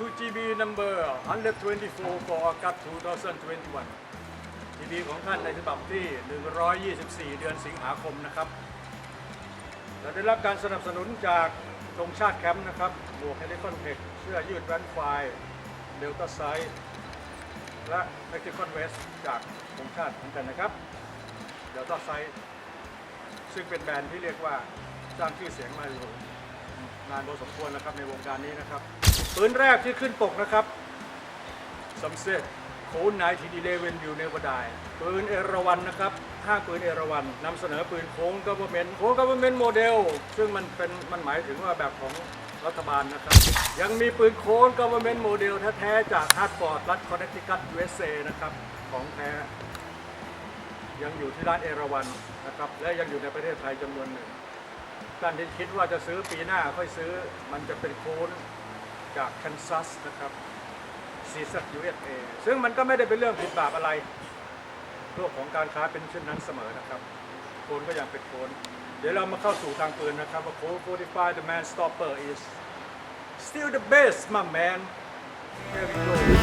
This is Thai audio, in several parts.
24 for c u p 2021ทีวีของท่านในฉบับที่ 124 เดือนสิงหาคมนะครับ เราได้รับการสนับสนุนจากธงชาติแคมป์นะครับหมวกเฮลิคอนเทคเสื้อยืดแวนไฟเดลต้าไซส์และเม็กซิคอนเวสจากธงชาติเหมือนกันนะครับเดลต้าไซส์ซึ่งเป็นแบรนด์ที่เรียกว่าสร้างชื่อเสียงมาอยู่ นานพอสมควรนะครับในวงการนี้นะครับปืนแรกที่ขึ้นปกนะครับสำเซ็จโค้นนทีดีเลเวนอยู่ในวดายปืนเอราวันนะครับห้างปืนเอราวันนำเสนอปืนโค้งกั v เ r อร์เมนต์โค้งกั v เ r อร์เมนต์โมเดล ซึ่งมันเป็นมันหมายถึงว่าแบบของรัฐบาลนะครับ ยังมีปืนโค้งกั v เ r อร์เมนต์โมเดลแท้ๆจากฮาร์ดฟอร์ดรัฐคอนเนตทิคัต USA นะครับของแท้ยังอยู่ที่ร้านเอราวันนะครับและยังอยู่ในประเทศไทยจำนวนหนึ่ง ท่านที่คิดว่าจะซื้อปีหน้าค่อยซื้อมันจะเป็นโค้นจากคันซัสนะครับซีซั USA ซึ่งมันก็ไม่ได้เป็นเรื่องผิดบาปอะไรโลกของการค้าเป็นเช่นนั้นเสมอนะครับโคนก็ยังเป็นโคนเดี๋ยวเรามาเข้าสู่ทางปืนนะครับว่าโคน45 the man stopper is still the best my man here we go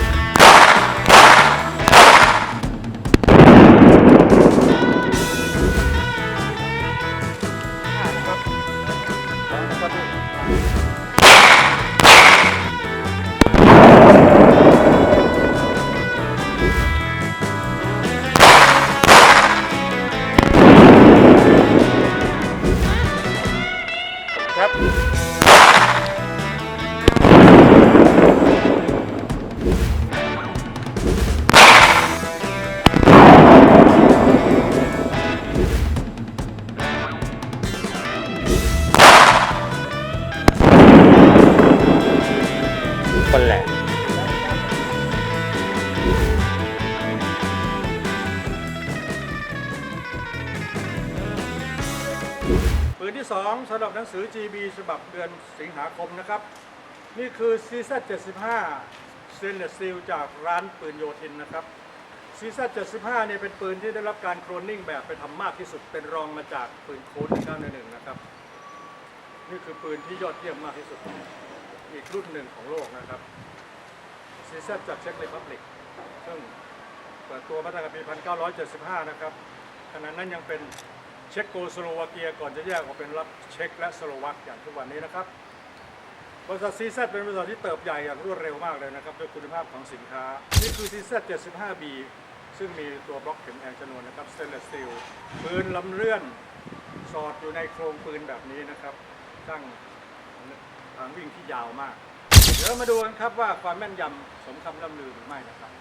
ดูค คนแหละ ปืนที่ 2สำหรับหนังสือ GB ฉบับเดือนสิงหาคมนะครับ นี่คือ CZ 75 Stainless Steel จากร้านปืนโยธินนะครับ CZ 75 เนี่ยเป็นปืนที่ได้รับการโครนนิ่งแบบไปทำมากที่สุดเป็นรองมาจากปืนโค้ด911นะครับ นี่คือปืนที่ยอดเยี่ยมมากที่สุด รุ่นหนึ่งของโลกนะครับ CZ จากเช็กเรพับลิกซึ่งเปิดตัวมาตั้งแต่ปี 1975 นะครับขณะนั้นยังเป็นเช็กโกสโลวาเกียก่อนจะแยกออกเป็นรับเช็กและสโลวักอย่างทุกวันนี้นะครับบริษัท CZ เป็นบริษัทที่เติบใหญ่อย่างรวดเร็วมากเลยนะครับด้วยคุณภาพของสินค้า นี่คือ CZ 75B ซึ่งมีตัวบล็อกเข็มแทงชนวนนะครับ stainless steel ปืนลำเลื่อนสอดอยู่ในโครงปืนแบบนี้นะครับตั้ง ทางวิ่งที่ยาวมาก เดี๋ยวมาดูกันครับว่าความแม่นยำสมคำล่ำลือหรือไม่นะครับ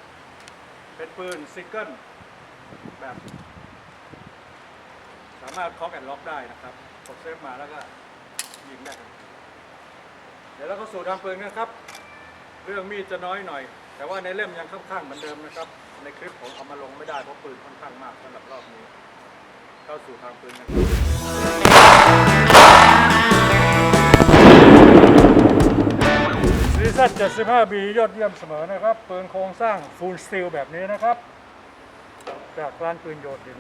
เป็นปืนซิงเกิลแบบ สามารถคอกแอนล็อกได้นะครับกดเซฟมาแล้วก็ยิงได้เดี๋ยวเราก็สู่ทางปืนกันครับ เรื่องมีดจะน้อยหน่อย แต่ว่าในเล่มยังค่อนข้างเหมือนเดิมนะครับ ในคลิปผมเอามาลงไม่ได้เพราะปืนค่อนข้างมากสำหรับรอบนี้ เข้าสู่ทางปืนกัน ครับซีซั่น 75B ยอดเยี่ยมเสมอนะครับ ปืนโครงสร้างฟูลสตีลแบบนี้นะครับ จากร้านปืนโยดิน